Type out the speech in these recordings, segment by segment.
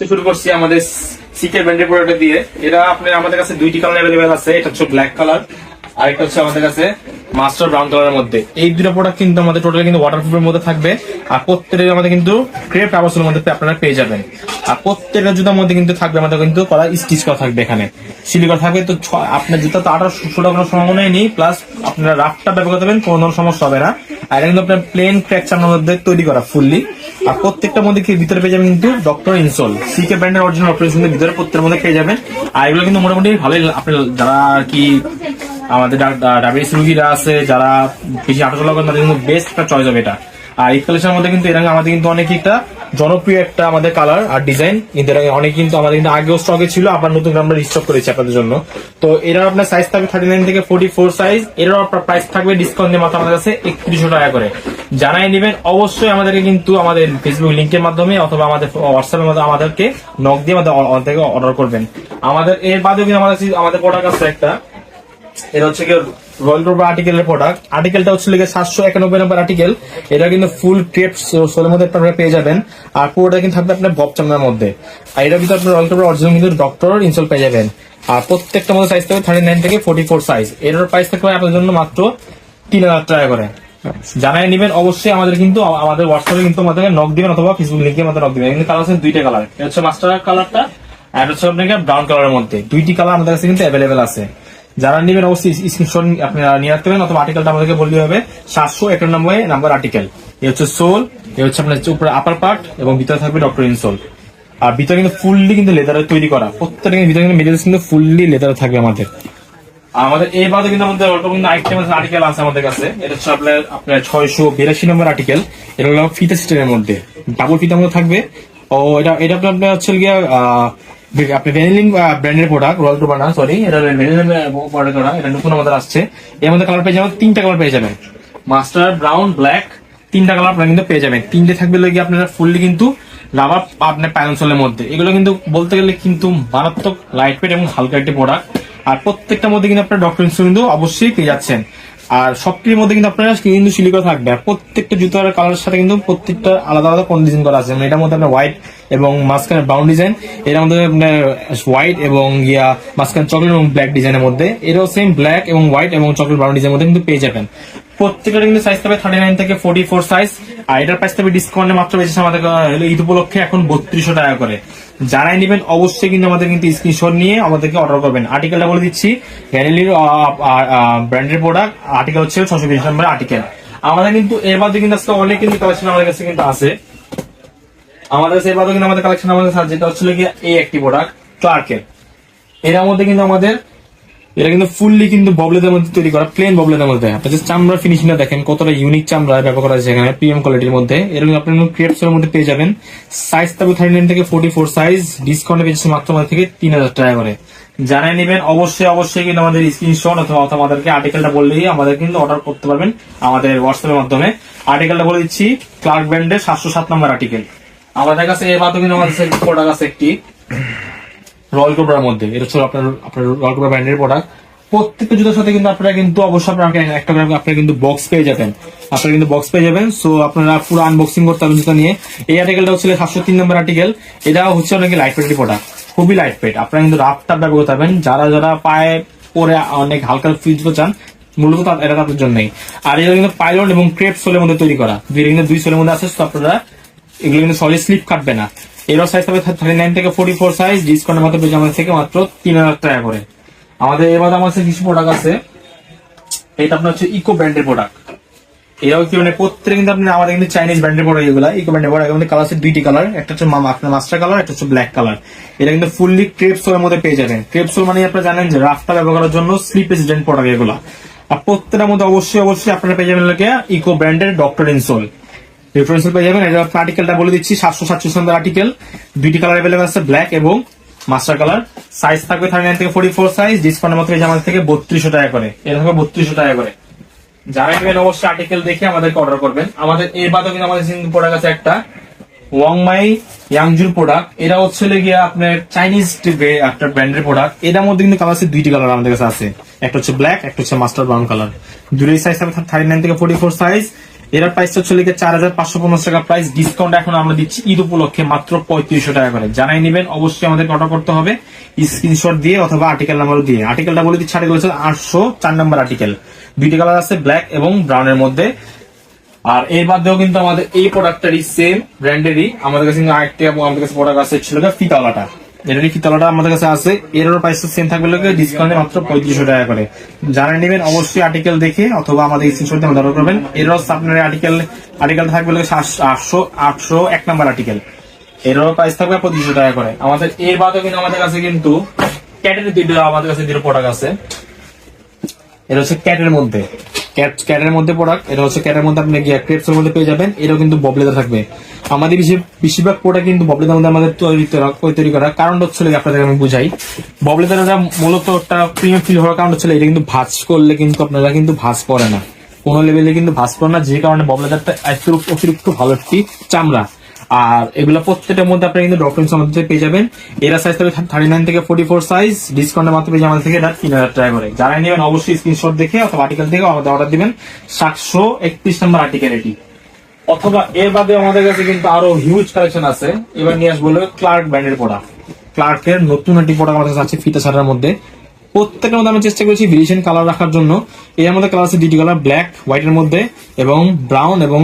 ফার্স্টে শুরু করছি আমাদের সিকের ব্র্যান্ডের প্রোডাক্ট দিয়ে। এটা আপনার আমাদের কাছে দুইটি কালার অ্যাভেলেবেল আছে, এটা হচ্ছে ব্ল্যাক কালার আরেকটা হচ্ছে আমাদের কাছে মাস্টার ব্রাউন কালারের মধ্যে। এই দুটো প্রোডাক্ট কিন্তু আমাদের টোটাল কিন্তু ওয়াটারপ্রুফের মধ্যে থাকবে, আর প্রত্যেকটা আমাদের কিন্তু ক্রেপ আবাসের মধ্যে আপনারা পেয়ে যাবেন। আর প্রত্যেকটা জুতার মধ্যে কিন্তু থাকবে আমাদের কিন্তু করা স্টিচ করা থাকবে এখানে। সিলি করা থাকবে তো আপনার জুতা তো আঠারো ষোলো কোনো সম্ভাবনাই নেই প্লাস আপনারা রাফটা ব্যবহার করতে পারবেন, কোনো ধরনের সমস্যা হবে না। আর কিন্তু আপনার প্লেন ফ্র্যাকচার মধ্যে তৈরি করা ফুললি আর প্রত্যেকটা মধ্যে ভিতরে পেয়ে যাবেন কিন্তু ডক্টর ইনসোল সিকে ব্র্যান্ডের অরিজিনাল অপারেশন ভিতরে প্রত্যেকের মধ্যে পেয়ে যাবেন। আর এগুলো কিন্তু মোটামুটি ভালোই, আপনি যারা আর কি আমাদের ডায়াবেটিস রুগীরা আছে, যারা বেশি হাঁটাচলা করেন, তাদের কিন্তু বেস্ট একটা চয়েস হবে এটা। আর এই কালেকশনের মধ্যে কিন্তু এরকম আমাদের কিন্তু অনেক একটা জনপ্রিয় একটা আমাদের কালার আর ডিজাইন আগে অনেক কিন্তু আমাদের কিন্তু আগেও স্টকে ছিল, আবার নতুন আমরা রিস্টক করেছি আপনাদের জন্য। তো এটার আপনার সাইজ থাকবে থার্টি নাইন থেকে ফোর্টি ফোর সাইজ এটার আপনার প্রাইস থাকবে ডিসকাউন্ট দিয়ে আমাদের কাছে একত্রিশশো টাকা করে। জানাই নেবেন, অবশ্যই আমাদেরকে কিন্তু আমাদের ফেসবুক লিঙ্কের মাধ্যমে অথবা আমাদের হোয়াটসঅ্যাপের মাধ্যমে আমাদেরকে নক দিয়ে আমাদের থেকে অর্ডার করবেন। আমাদের, এর বাদেও কিন্তু আমাদের আমাদের প্রোডাক্ট আছে একটা। এটা হচ্ছে কি রয়্যাল আর্টিকেলের প্রোডাক্ট আর্টিকেলটা সাতশো একানব্বই আর্টিকেল এটা কিন্তু ফুল মধ্যে আপনারা পেয়ে যাবেন। আর পুরোটা কিন্তু থাকবে আপনার মধ্যে। আর এটার ভিতরে আপনার কিন্তু ডক্টর পেয়ে যাবেন। আর প্রত্যেকটা সাইজ থাকবে থার্টি নাইন থেকে ফোর্টি ফোর সাইজ এটার আপনাদের জন্য মাত্র তিন হাজার টাকা করে। জানাই নেবেন অবশ্যই আমাদের কিন্তু আমাদের হোয়াটসঅ্যাপে কিন্তু আমাদের নক দিবেন অথবা ফেসবুক লিঙ্কে আমাদের নক দিবেন। কিন্তু কালার আছে দুইটা কালার এটা হচ্ছে মাস্টার কালারটা আর হচ্ছে আপনাকে ব্রাউন কালারের মধ্যে। দুইটি কালার আমাদের কাছে কিন্তু অ্যাভেলেবেল আছে। যারা নেবেন অবশ্যই স্ক্রিনশট আপনারা নিয়ে রাখতে পারেন, অথবা আর্টিকেলটা আমাদেরকে বললে হবে। সাতশো একানব্বই নাম্বার আর্টিকেল এ হচ্ছে সোল এ হচ্ছে আপনার আপার পার্ট এবং ভিতরে থাকবে ডক্টর ইনসোল আর ভিতরে কিন্তু ফুললি কিন্তু লেদারে তৈরি করা। প্রত্যেকটা ভিতরে কিন্তু মেটেরিয়ালস কিন্তু ফুললি লেদার থাকবে আমাদের। আমাদের এই বাদে কিন্তু আমাদের অল্প কিন্তু আইটেম আর্টিকেল আছে আমাদের কাছে। এটা হচ্ছে আপনার আপনার ছয়শো বিরাশি নম্বর আর্টিকেল এটা হলো ফিতা সিস্টেমের মধ্যে। ডাবল ফিতার মধ্যে থাকবে। ও, এটা এটা আপনার আপনার হচ্ছে গিয়া আপনি ভ্যানিলিন ব্র্যান্ডের প্রোডাক্ট রয়্যাল টুবা না সরি এটা ভ্যানিলিন প্রোডাক্ট ওরা এটা নতুন আমাদের আসছে। এর মধ্যে কালার পেয়ে যাবেন, তিনটা কালার পেয়ে যাবেন। মাস্টার ব্রাউন ব্ল্যাক তিনটা কালার আপনারা কিন্তু পেয়ে যাবেন। তিনটে থাকবে লাগে আপনারা ফুললি কিন্তু রাবার আপনার প্যানসলের মধ্যে। এগুলো কিন্তু বলতে গেলে কিন্তু মারাত্মক লাইট ওয়েট এবং হালকা একটি প্রোডাক্ট আর প্রত্যেকটার মধ্যে কিন্তু আপনার ডক্টর ইনসুল কিন্তু অবশ্যই পেয়ে যাচ্ছেন। আর সবটির মধ্যে কিন্তু আপনার কিন্তু সিলি থাকবে। আর প্রত্যেকটা জুতার কালারের সাথে কিন্তু প্রত্যেকটা আলাদা আলাদা কোন ডিজাইন করা আছে। মানে এটার মধ্যে আপনার হোয়াইট এবং মাঝখানে ব্রাউন ডিজাইন এর মধ্যে আপনার হোয়াইট এবং ইয়া মাঝখানে চকলেট এবং ব্ল্যাক ডিজাইনের মধ্যে। এটাও সেম ব্ল্যাক এবং হোয়াইট এবং চকলেট ব্রাউন ডিজাইনের মধ্যে কিন্তু পেয়ে যাবেন। প্রত্যেকটা কিন্তু সাইজ থাকবে থার্টি নাইন থেকে ফোর্টি ফোর সাইজ আর এটার প্রাইস থাকবে ডিসকাউন্টে মাত্র বেঁচেছে আমাদের ঈদ উপলক্ষে এখন বত্রিশশো টাকা করে। যারাই নেবেন অবশ্যই কিন্তু আমাদের কিন্তু স্ক্রিনশট নিয়ে আমাদেরকে অর্ডার করবেন। আর্টিকেলটা বলে দিচ্ছি ভ্যানিলির ব্র্যান্ডের প্রোডাক্ট আর্টিকেল হচ্ছে ছশো বিশ নম্বর আর্টিকেল আমাদের কিন্তু, এর কিন্তু আজকে অনেক কিন্তু কালেকশন আমাদের কাছে কিন্তু আছে। আমাদের কাছে, এর কিন্তু আমাদের কালেকশন আমাদের কাছে যেটা হচ্ছে গিয়ে এই একটি প্রোডাক্ট ক্লার্কের এর মধ্যে কিন্তু আমাদের এটা কিন্তু ফুললি কিন্তু ববলেদের মধ্যে তৈরি করা প্লেন ববলেদের মধ্যে। আপনি যে চামড়া ফিনিশিংটা দেখেন, কতটা ইউনিক চামড়া ব্যবহার করা হয়েছে এখানে প্রিমিয়াম কোয়ালিটির মধ্যে। এরকম আপনি ক্রিয়েটস এর মধ্যে পেয়ে যাবেন। সাইজ থাকবে থার্টি নাইন থেকে? ফোর্টি ফোর সাইজ ডিসকাউন্টে পেয়েছে মাত্র আমাদের থেকে তিন হাজার টাকা করে। জানাই নেবেন, অবশ্যই অবশ্যই কিন্তু আমাদের স্ক্রিনশট অথবা আমাদেরকে আর্টিকেলটা বললেই আমাদের কিন্তু অর্ডার করতে পারবেন আমাদের হোয়াটসঅ্যাপের মাধ্যমে। আর্টিকেলটা বলে দিচ্ছি ক্লার্ক ব্র্যান্ডের সাতশো সাত নম্বর আর্টিকেল আমাদের কাছে এর কিন্তু আমাদের প্রোডাক্ট আছে একটি। রয়্যাল কোবরার মধ্যে। এটা হচ্ছে আপনার আপনার রয়্যাল কোবরা ব্র্যান্ডের প্রোডাক্ট প্রত্যেকটা জুতার সাথে কিন্তু আপনারা কিন্তু অবশ্যই আপনারা একটা করে আপনারা কিন্তু বক্স পেয়ে যাবেন। আপনারা কিন্তু বক্স পেয়ে যাবেন। সো আপনারা পুরো আনবক্সিং করতে হবে জুতা নিয়ে। এই আর্টিকেলটা হচ্ছে সাতশো তিন নম্বর আর্টিকেল এটা হচ্ছে অনেক লাইট ওয়েটের প্রোডাক্ট খুবই লাইট ওয়েট আপনারা কিন্তু রাফ টাপ ব্যবহার করতে যারা যারা পায়ে পরে অনেক হালকা ফিল চান, মূলত এটা তাদের জন্যই। আর এটা কিন্তু পাইলট এবং ক্রেপ সোলের মধ্যে তৈরি করা। দুই দুই সোলের মধ্যে আছে আপনারা এগুলো কিন্তু সলিড স্লিপ কাটবে না। এরও সাইজ হবে থার্টি নাইন থেকে ফোর্টি ফোর সাইজ ডিসকাউন্টের মাত্র পেয়েছে থেকে মাত্র তিন হাজার টাকা করে। আমাদের এবার আমার কাছে প্রোডাক্ট আছে। এটা আপনার হচ্ছে ইকো ব্র্যান্ডের প্রোডাক্ট এরাও কি মানে প্রত্যেক কিন্তু আপনি আমাদের কিন্তু চাইনিজ ব্র্যান্ডের প্রোডাক্ট এগুলো ইকো ব্র্যান্ডের প্রোডাক্ট আমাদের কালার আছে দুইটি কালার একটা হচ্ছে আপনার মাস্টার কালার একটা হচ্ছে ব্ল্যাক কালার এটা কিন্তু ফুললি ক্রেপসোল মধ্যে পেয়ে যাবেন। ক্রেপসোল মানে আপনারা জানেন যে রাফটা ব্যবহার করার জন্য স্লিপ রেসিডেন্ট প্রোডাক্ট এগুলো। আর প্রত্যেকটার মধ্যে অবশ্যই অবশ্যই আপনারা পেয়ে যাবেন লোকে ইকো ব্র্যান্ডের ডক্টর ইনসোল রেফারেন্স পেয়ে যাবেন এটা আপনার আর্টিকেলটা বলে দিচ্ছি, সাতশো সাতচল্লিশ নম্বর আর্টিকেল দুইটি কালার অ্যাভেলেবল আছে ব্ল্যাক এবং মাস্টার কালার সাইজ থাকবে থার্টি নাইন থেকে ফোর্টি ফোর সাইজ ডিসকাউন্ট মাত্র এই আমাদের থেকে বত্রিশশো টাকা করে। এটা থাকবে বত্রিশশো টাকা করে। যারা নেবেন অবশ্যই আর্টিকেল দেখে আমাদেরকে অর্ডার করবেন। আমাদের এর বাদেও কিন্তু আমাদের প্রোডাক্ট আছে একটা ওয়াংমাই ইয়াংজুর প্রোডাক্ট এটা হচ্ছে গিয়ে আপনার চাইনিজ একটা ব্র্যান্ডের প্রোডাক্ট এটার মধ্যে কিন্তু কালার আছে দুইটি কালার আমাদের কাছে আছে। একটা হচ্ছে ব্ল্যাক একটা হচ্ছে মাস্টার ব্রাউন কালার দুটোই সাইজ থাকবে থার্টি নাইন থেকে ফোর্টি ফোর সাইজ এর প্রাইস হচ্ছে লিখে চার হাজার পাঁচশো পঞ্চাশ টাকা প্রাইস ডিসকাউন্ট এখন আমরা দিচ্ছি ঈদ উপলক্ষে মাত্র পঁয়ত্রিশশো টাকা করে। জানাই নেবেন, অবশ্যই আমাদের অর্ডার করতে হবে। স্ক্রিনশট দিয়ে অথবা আর্টিকেল নাম্বার দিয়ে। আর্টিকেলটা বলে দিচ্ছি আর্টিকেল হচ্ছে আটশো চার নম্বর আর্টিকেল দুইটি কালার আছে ব্ল্যাক এবং ব্রাউনের মধ্যে। আর এর বাদেও কিন্তু আমাদের এই প্রোডাক্টটারই সেম ব্র্যান্ডেরই আমাদের কাছে কিন্তু আরেকটি আমাদের কাছে প্রোডাক্ট আছে ছিল গিয়ে এটারই ফিতাওয়ালাটা আমাদের কাছে আছে। এরও প্রাইস সেম থাকবে লোকে ডিসকাউন্টে মাত্র পঁয়ত্রিশশো টাকা করে। যারা নেবেন অবশ্যই আর্টিকেল দেখে অথবা আমাদের স্ক্রিনশট দিয়ে অর্ডার করবেন। এরও আপনার আর্টিকেল আর্টিকেল থাকবে লোকে আটশো আটশো, এক নাম্বার আর্টিকেল এরও প্রাইস থাকবে পঁচিশশো টাকা করে। আমাদের, এর বাদেও কিন্তু আমাদের কাছে কিন্তু ক্যাটের দুটো আমাদের কাছে দুটো প্রোডাক্ট আছে। এটা হচ্ছে ক্যাটের মধ্যে। ক্যাট ক্যাটের মধ্যে প্রোডাক্ট এটা হচ্ছে ক্যাটের মধ্যে আপনি গিয়ে এর মধ্যে পেয়ে যাবেন, এটাও কিন্তু ববলেদার থাকবে। আমাদের বেশি- বেশিরভাগ প্রোডাক্ট কিন্তু ববলেদার মধ্যে আমাদের তৈরি তৈরি করা কারণ হচ্ছে হলো আপনাদের আমি বুঝাই। ববলেদারটা মূলত একটা প্রিমিয়াম ফিল হওয়ার কারণ হচ্ছে এটা কিন্তু ভাঁজ করলে কিন্তু আপনারা কিন্তু ভাঁজ পড়ে না। কোনো লেভেলে কিন্তু ভাঁজ পড়ে না, যে কারণে ববলেদারটা অতিরিক্ত ভালো একটি চামড়া। আর এগুলো প্রত্যেকটার মধ্যে আপনি কিন্তু ডকুমেন্টস আমাদের থেকে পেয়ে যাবেন। এরা সাইজ থাকবে থার্টি নাইন থেকে ফোর্টি ফোর সাইজ ডিসকাউন্টের মাত্র পেয়ে আমাদের থেকে এটা তিন হাজার টাকা করে। যারা নেবেন অবশ্যই স্ক্রিনশট দেখে অথবা আর্টিকেল থেকে আমাদের অর্ডার দিবেন। সাতশো একত্রিশ নম্বর আর্টিকেল এটি। অথবা এর বাদে আমাদের কাছে কিন্তু আরও হিউজ কালেকশন আছে। এবার নিয়ে আসব ক্লার্ক ব্র্যান্ডের প্রোডাক্ট ক্লার্কের নতুন একটি প্রোডাক্ট আমাদের কাছে আছে ফিতা ছাড়ার মধ্যে। প্রত্যেকটার মধ্যে আমি চেষ্টা করেছি ভেরিয়েশন কালার রাখার জন্য। এর মধ্যে কালার আছে দুটি কালার ব্ল্যাক হোয়াইটের মধ্যে এবং ব্রাউন এবং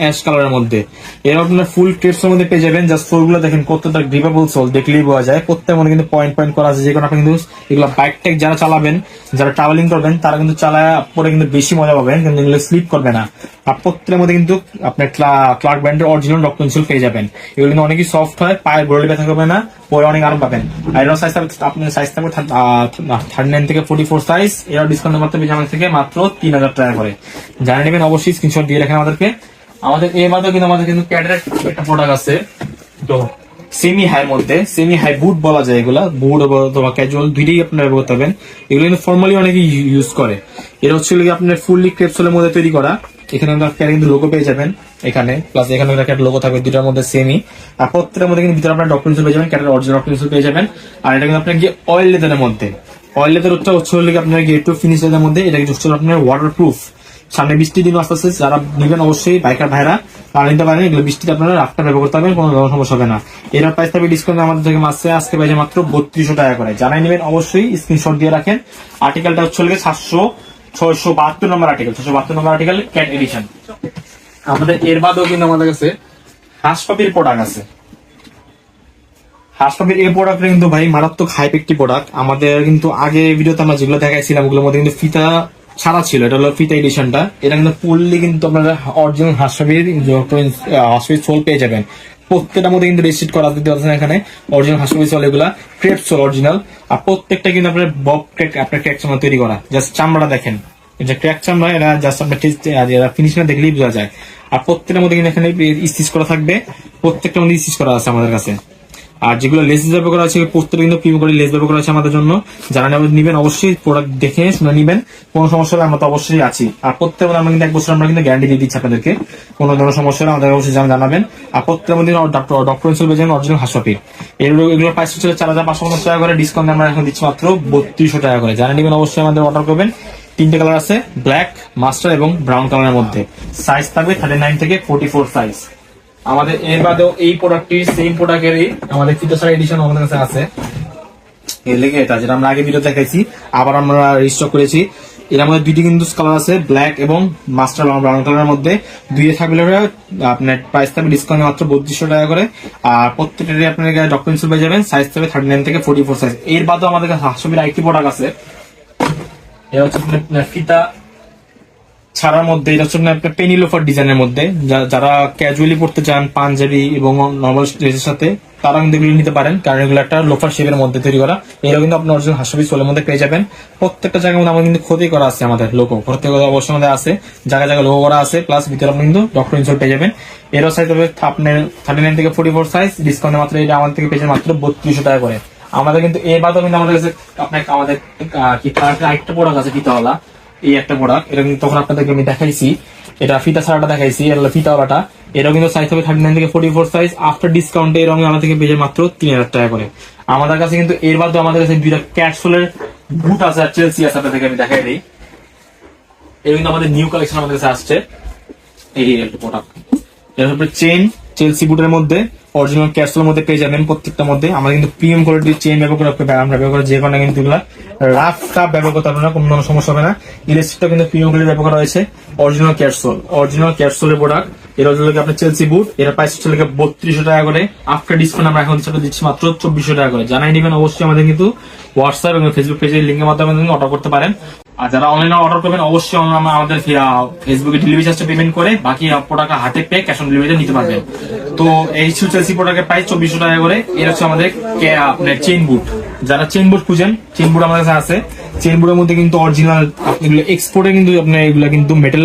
অ্যাশ কালারের মধ্যে। এর আপনার ফুল এর মধ্যে পেয়ে যাবেন। জাস্ট ফোরগুলো দেখেন, কতটা গ্রিপেবল সোল দেখলেই বোঝা যায়। প্রত্যেকের মধ্যে কিন্তু পয়েন্ট পয়েন্ট করা আছে। যে কারণে আপনি কিন্তু এগুলো বাইক টেক যারা চালাবেন, যারা ট্রাভেলিং করবেন, তারা কিন্তু চালায়, পরে কিন্তু বেশি মজা পাবেন। কিন্তু এগুলো স্লিপ করবে না। আর প্রত্যেকের মধ্যে কিন্তু আপনার ক্লার্ক ব্র্যান্ডের অরিজিনাল ডক পেন্সিল পেয়ে যাবেন। এগুলো কিন্তু অনেকই সফট হয়, পায়ের গোড়ালি ব্যথা করবে না, পরে অনেক আরাম পাবেন। আর সাইজ আপনার সাইজ থাকবে থার্টি নাইন থেকে ফোর সাইজ ডিসকাউন্ট থেকে মাত্র তিন হাজার করে। জানিয়ে নেবেন রাখেন আমাদেরকে। আমাদের কিন্তু আমাদের কিন্তু একটা প্রোডাক্ট আছে। তো সেমি হাইয়ের মধ্যে সেমি হাই বুট বলা যায় এগুলা। বুট ক্যাজুয়াল দুইটাই ব্যবহার এগুলো কিন্তু ফর্মালি অনেকে ইউজ করে। এটা হচ্ছে কি আপনার ফুললি ক্রেপসোলের মধ্যে তৈরি করা। এখানে আপনার কিন্তু লোগো পেয়ে যাবেন এখানে। প্লাস এখানে একটা লোগো থাকবে দুটার মধ্যে সেমি আর প্রত্যেকের মধ্যে কিন্তু ভিতরে আপনার ডকুমেন্টস পেয়ে যাবেন ক্যাটের অরিজিনাল ডকুমেন্টস পেয়ে যাবেন। আর এটা কিন্তু আপনার গিয়ে অয়েল লেদারের মধ্যে। অয়েল লেদার হচ্ছে হচ্ছে হলো আপনার গিয়ে একটু ফিনিশ লেদারের মধ্যে এটা হচ্ছে আপনার ওয়াটার প্রুফ সামনে বৃষ্টির দিন আস্তে আস্তে যারা নেবেন অবশ্যই বাইকার ভাইরা তারা নিতে পারেন, এগুলো বৃষ্টিতে আপনারা রাফটা ব্যবহার করতে পারবেন, কোনো সমস্যা হবে না। এর প্রাইস থাকবে ডিসকাউন্ট আমাদের থেকে মাসে, আজকে পাইছে মাত্র বত্রিশশো টাকা করে। জানাই নেবেন অবশ্যই স্ক্রিনশট দিয়ে রাখেন। আর্টিকেলটা হচ্ছে হলো সাতশো, ছয়শো বাহাত্তর নম্বর আর্টিকেল ছশো বাহাত্তর নম্বর আর্টিকেল ক্যাট এডিশন আমাদের এর বাদেও কিন্তু আমাদের কাছে হাঁস পাপির প্রোডাক্ট আছে। হাঁস পাপির এই প্রোডাক্টটা কিন্তু ভাই মারাত্মক হাইপ একটি প্রোডাক্ট আমাদের কিন্তু আগে ভিডিওতে আমরা যেগুলো দেখাইছিলাম, ওগুলোর মধ্যে কিন্তু ফিতা ছাড়া ছিল। এটা হলো ফিতা এডিশনটা এটা কিন্তু পড়লে কিন্তু আপনারা অরিজিনাল হাঁস পাপির সোল পেয়ে যাবেন। প্রত্যেকটার মধ্যে কিন্তু রেজিস্ট্রেট করা দিতে পারছেন এখানে। অরিজিনাল হাঁস সোল এগুলা ক্রেপ সোল অরিজিনাল আর প্রত্যেকটা কিন্তু আপনার বব ক্রেক আপনার ক্র্যাক চামড়া তৈরি করা। জাস্ট চামড়া দেখেন। এটা ক্র্যাক চামড়া, এরা জাস্ট আপনার ফিনিশিং দেখলেই বোঝা যায়। আর প্রত্যেকটার মধ্যে কিন্তু এখানে স্টিচ করা থাকবে। প্রত্যেকটার মধ্যে স্টিচ করা আছে আমাদের কাছে। আর যেগুলো লেস ব্যবহার করা আছে প্রত্যেকটা কিন্তু প্রিমিয়াম করে লেস ব্যবহার করা আছে আমাদের জন্য। যারা নেবেন অবশ্যই প্রোডাক্ট দেখে শুনে নিবেন। কোনো সমস্যা হলে আমরা তো অবশ্যই আছি। আর প্রত্যেক আমরা কিন্তু এক বছর আমরা কিন্তু গ্যারান্টি দিয়ে দিচ্ছি আপনাদেরকে। কোনো ধরনের সমস্যা হলে আমাদের অবশ্যই জানা- জানাবেন। আর প্রত্যেকের মধ্যে ডক্টর ডক্টর হিসেবে যাবেন অরিজিনাল হাসপাপির এগুলো এগুলোর প্রাইস হচ্ছে চার হাজার পাঁচশো পঞ্চাশ টাকা করে। ডিসকাউন্ট আমরা এখন দিচ্ছি মাত্র বত্রিশশো টাকা করে। যারা নিবেন অবশ্যই আমাদের অর্ডার করবেন। তিনটে কালার আছে ব্ল্যাক মাস্টার এবং ব্রাউন কালারের মধ্যে। সাইজ থাকবে থার্টি নাইন থেকে ফোর্টি ফোর সাইজ আমাদের এর বাদেও এই প্রোডাক্টটি সেম প্রোডাক্টেরই আমাদের ফিটোসার এডিশন আমাদের কাছে আছে। এর লেগে এটা, যেটা আমরা আগে ভিডিও দেখাইছি, আবার আমরা রিস্টক করেছি। এর মধ্যে দুইটি কিন্তু কালার আছে ব্ল্যাক এবং মাস্টার ব্রাউন কালারের মধ্যে। দুইয়ে থাকলে আপনার প্রাইস থাকবে ডিসকাউন্ট মাত্র বত্রিশশো টাকা করে। আর প্রত্যেকটারই আপনার ডকুমেন্টস পেয়ে যাবেন সাইজ থাকবে থার্টি নাইন থেকে ফোর্টি ফোর সাইজ এর বাদেও আমাদের কাছে হাসপির আরেকটি প্রোডাক্ট আছে। এটা হচ্ছে আপনার ফিতা ছাড়ার মধ্যে, এটা হচ্ছে আপনার পেনি লোফার ডিজাইনের মধ্যে। যারা ক্যাজুয়ালি পড়তে চান পাঞ্জাবি এবং নর্মাল ড্রেসের সাথে তারা কিন্তু এগুলো নিতে পারেন, কারণ এগুলো একটা লোফার শেপের মধ্যে তৈরি করা। এরা কিন্তু আপনার অরিজিনাল হাসপাবি সোলের মধ্যে পেয়ে যাবেন। প্রত্যেকটা জায়গার মধ্যে আমাদের কিন্তু ক্ষতি করা আছে আমাদের লোগো প্রত্যেক অবশ্যই আমাদের আছে, জায়গায় জায়গায় লোগো করা আছে প্লাস ভিতরে আপনি কিন্তু ডক্টর ইনসোল পেয়ে যাবেন। এরও সাইজ হবে আপনার থার্টি নাইন থেকে ফোর্টি ফোর সাইজ ডিসকাউন্টে মাত্র এটা আমাদের থেকে পেয়ে যাবেন মাত্র বত্রিশশো টাকা করে। আমাদের কিন্তু এর বাদেও কিন্তু আমাদের কাছে আপনার আমাদের কি আরেকটা প্রোডাক্ট আছে ফিতাওয়ালা এই একটা প্রোডাক্ট এটা কিন্তু তখন আপনাদেরকে আমি দেখাইছি। এটা ফিতা ছাড়াটা দেখাইছি, এটা ফিতাওয়ালাটা। এটাও কিন্তু সাইজ হবে থার্টি নাইন থেকে ফোর্টি ফোর সাইজ আফটার ডিসকাউন্টে এরকম আমাদের থেকে পেয়ে মাত্র তিন হাজার টাকা করে। আমাদের কাছে কিন্তু এর বাদেও আমাদের কাছে দুইটা ক্যাটসোলের বুট আছে, আর চেলসি আছে, আপনাদেরকে আমি দেখাই দিই। এটা কিন্তু আমাদের নিউ কালেকশন আমাদের কাছে আসছে। এই একটা প্রোডাক্টের চেন চেলসি বুটের মধ্যে। অরিজিনাল ক্যাপসুলের মধ্যে পেয়ে যাবেন প্রত্যেকটার মধ্যে। আমরা কিন্তু প্রিমিয়াম কোয়ালিটির চেন ব্যবহার করে আমরা ব্যবহার যে কোনো কিন্তু এগুলা রাফ টাপ ব্যবহার করতে পারবে না, কোনো সমস্যা হবে না। ইলেকট্রিকটা কিন্তু প্রিমিয়াম কোয়ালিটি ব্যবহার করা হয়েছে অরিজিনাল ক্যাপসুল অরিজিনাল ক্যাপসুলের প্রোডাক্টের হচ্ছে আপনার চেলসি বুট এর প্রাইস হচ্ছে লাগে বত্রিশশো টাকা করে। আফটার ডিসকাউন্ট আমরা এখন সেটা দিচ্ছি মাত্র চব্বিশশো টাকা করে। জানাই নেবেন অবশ্যই আমাদের কিন্তু হোয়াটসঅ্যাপ এবং ফেসবুক পেজের লিঙ্কের মাধ্যমে অর্ডার করতে পারেন। আর যারা অনলাইনে অর্ডার করবেন, অবশ্যই আমাদের ফেসবুকে ডেলিভারি চার্জটা পেমেন্ট করে বাকি প্রোডাক্ট হাতে পেয়ে ক্যাশ অন ডেলিভারিতে নিতে পারবেন। তো এই ছিল চেলসি প্রোডাক্টের প্রাইস চব্বিশশো টাকা করে। এর হচ্ছে আমাদের আপনার চেইন বুট যারা চেইন বুট খুঁজেন চেইন বুট আমাদের কাছে আছে। চেইন বুটের মধ্যে কিন্তু অরিজিনাল এগুলো এক্সপোর্টে কিন্তু আপনার এগুলো কিন্তু মেটাল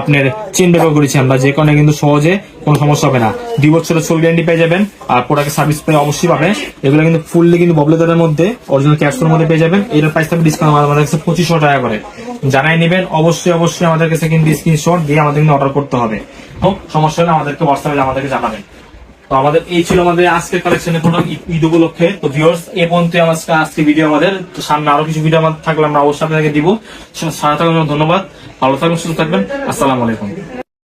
আপনার চেইন ব্যবহার করেছি আমরা। যে কারণে কিন্তু সহজে কোনো সমস্যা হবে না। দুই বছরের সোল গ্যারান্টি পেয়ে যাবেন। আর প্রোডাক্টের সার্ভিস পেয়ে অবশ্যই পাবেন। এগুলো কিন্তু ফুললি কিন্তু ববলেদারের মধ্যে অরিজিনাল ক্যাপসুলের মধ্যে পেয়ে যাবেন। এর প্রাইস থাকবে ডিসকাউন্ট আমাদের কাছে পঁচিশশো টাকা করে। জানাই নেবেন, অবশ্যই অবশ্যই আমাদের কাছে কিন্তু স্ক্রিনশট দিয়ে আমাদের কিন্তু অর্ডার করতে হবে। তো সমস্যা হলে আমাদেরকে হোয়াটসঅ্যাপে আমাদেরকে জানাবেন। তো আমাদের, এই ছিল আমাদের আজকের কালেকশনের প্রোডাক্ট ঈদ উপলক্ষে। তো ভিউয়ার্স এ পর্যন্ত আমার আজকে ভিডিও আমাদের। সামনে আরও কিছু ভিডিও আমাদের থাকলে আমরা অবশ্যই আপনাদেরকে দিব। সারা থাকার জন্য ধন্যবাদ। ভালো থাকবেন, সুস্থ থাকবেন। আসসালামু আলাইকুম।